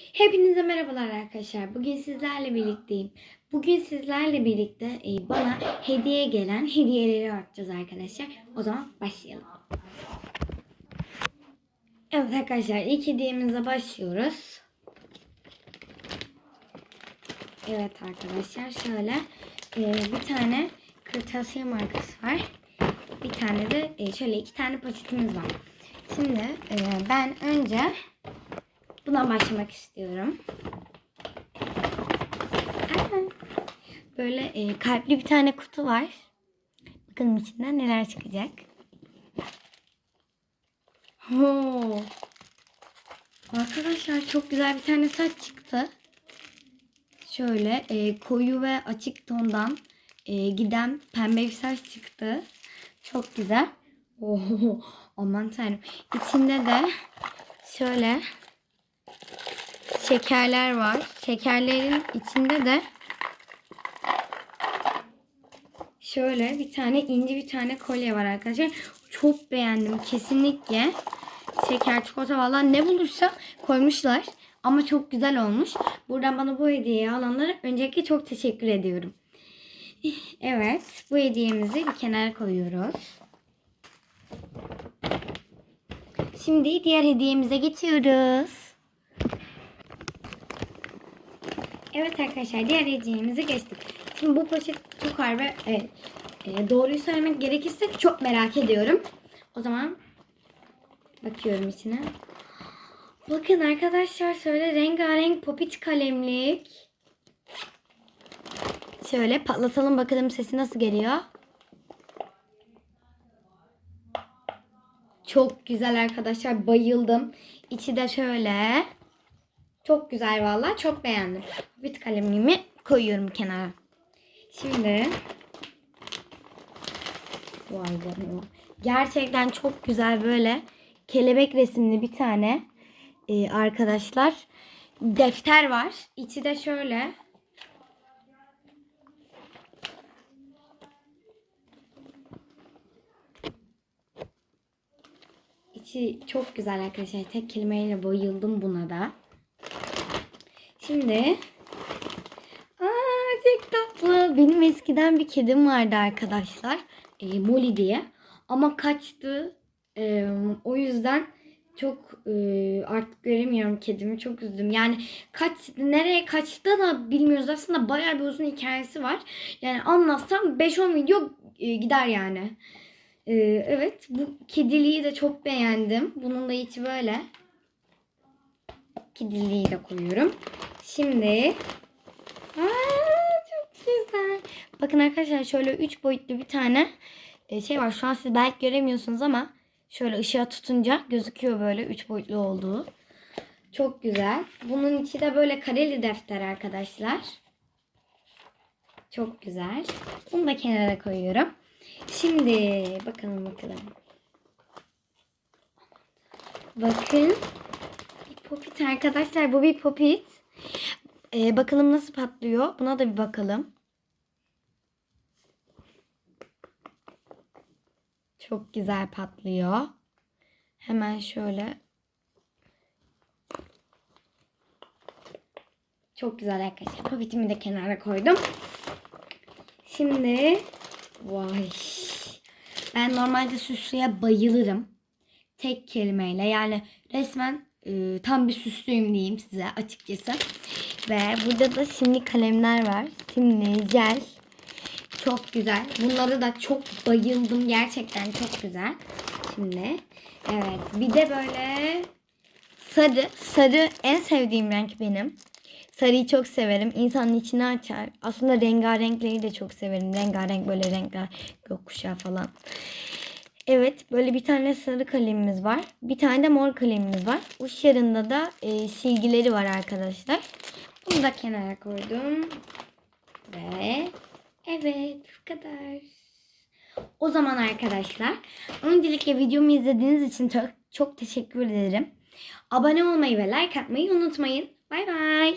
Hepinize merhabalar arkadaşlar. Bugün sizlerle birlikteyim. Bugün sizlerle birlikte e, bana hediye gelen hediyeleri açacağız arkadaşlar. O zaman başlayalım. Evet arkadaşlar ilk hediyemize başlıyoruz. Evet arkadaşlar şöyle e, bir tane kırtasiye markası var. Bir tane de e, şöyle iki tane poşetimiz var. Şimdi ben önce Buna başlamak istiyorum. Böyle e, kalpli bir tane kutu var. Bakalım içinden neler çıkacak. Oo. Arkadaşlar çok güzel bir tane saç çıktı. Şöyle e, koyu ve açık tondan e, giden pembe bir saç çıktı. Çok güzel. Oo, aman tanrım. İçinde de şöyle şekerler var. Şekerlerin içinde de şöyle bir tane ince bir tane kolye var arkadaşlar. Çok beğendim kesinlikle. Şeker, çikolata valla ne bulursa koymuşlar. Ama çok güzel olmuş. Buradan bana bu hediyeyi alanlara öncelikle çok teşekkür ediyorum. Evet bu hediyemizi bir kenara koyuyoruz. Şimdi diğer hediyemize geçiyoruz. Evet arkadaşlar diğer hediyemize geçtik. Şimdi bu poşet çok ve evet, e, doğruyu söylemek gerekirse çok merak ediyorum. O zaman bakıyorum içine. Bakın arkadaşlar şöyle rengarenk popit kalemlik. Şöyle patlatalım bakalım sesi nasıl geliyor. Çok güzel arkadaşlar bayıldım. İçi de şöyle. Çok güzel valla. Çok beğendim. Bit kalemimi koyuyorum kenara. Şimdi Vay canına. Gerçekten çok güzel böyle kelebek resimli bir tane e, arkadaşlar defter var. İçi de şöyle. İçi çok güzel arkadaşlar. Tek kelimeyle bayıldım buna da. Şimdi Aa, çok tatlı. Benim eskiden bir kedim vardı arkadaşlar. E, Molly diye. Ama kaçtı. E, o yüzden çok e, artık göremiyorum kedimi. Çok üzdüm. Yani kaç nereye kaçtı da bilmiyoruz. Aslında bayağı bir uzun hikayesi var. Yani anlatsam 5-10 video e, gider yani. E, evet bu kediliği de çok beğendim. Bunun da içi böyle. Kediliği de koyuyorum. Şimdi Aa, çok güzel. Bakın arkadaşlar şöyle 3 boyutlu bir tane e, şey var. Şu an siz belki göremiyorsunuz ama şöyle ışığa tutunca gözüküyor böyle 3 boyutlu olduğu. Çok güzel. Bunun içi de böyle kareli defter arkadaşlar. Çok güzel. Bunu da kenara koyuyorum. Şimdi bakalım bakalım. Bakın. Bir popit arkadaşlar. Bu bir popit. Ee, bakalım nasıl patlıyor. Buna da bir bakalım. Çok güzel patlıyor. Hemen şöyle. Çok güzel arkadaşlar. Popitimi de kenara koydum. Şimdi vay. Ben normalde süslüye bayılırım. Tek kelimeyle yani resmen e, tam bir süslüyüm diyeyim size açıkçası. Ve burada da simli kalemler var. Simli, jel. Çok güzel. Bunlara da çok bayıldım. Gerçekten çok güzel. Şimdi evet. Bir de böyle sarı. Sarı en sevdiğim renk benim. Sarıyı çok severim. İnsanın içini açar. Aslında rengarenkleri de çok severim. Rengarenk böyle renkler gökkuşağı falan. Evet böyle bir tane sarı kalemimiz var. Bir tane de mor kalemimiz var. Uç yarında da e, silgileri var arkadaşlar. Bunu da kenara koydum. Ve evet bu kadar. O zaman arkadaşlar öncelikle videomu izlediğiniz için çok, çok teşekkür ederim. Abone olmayı ve like atmayı unutmayın. Bay bay.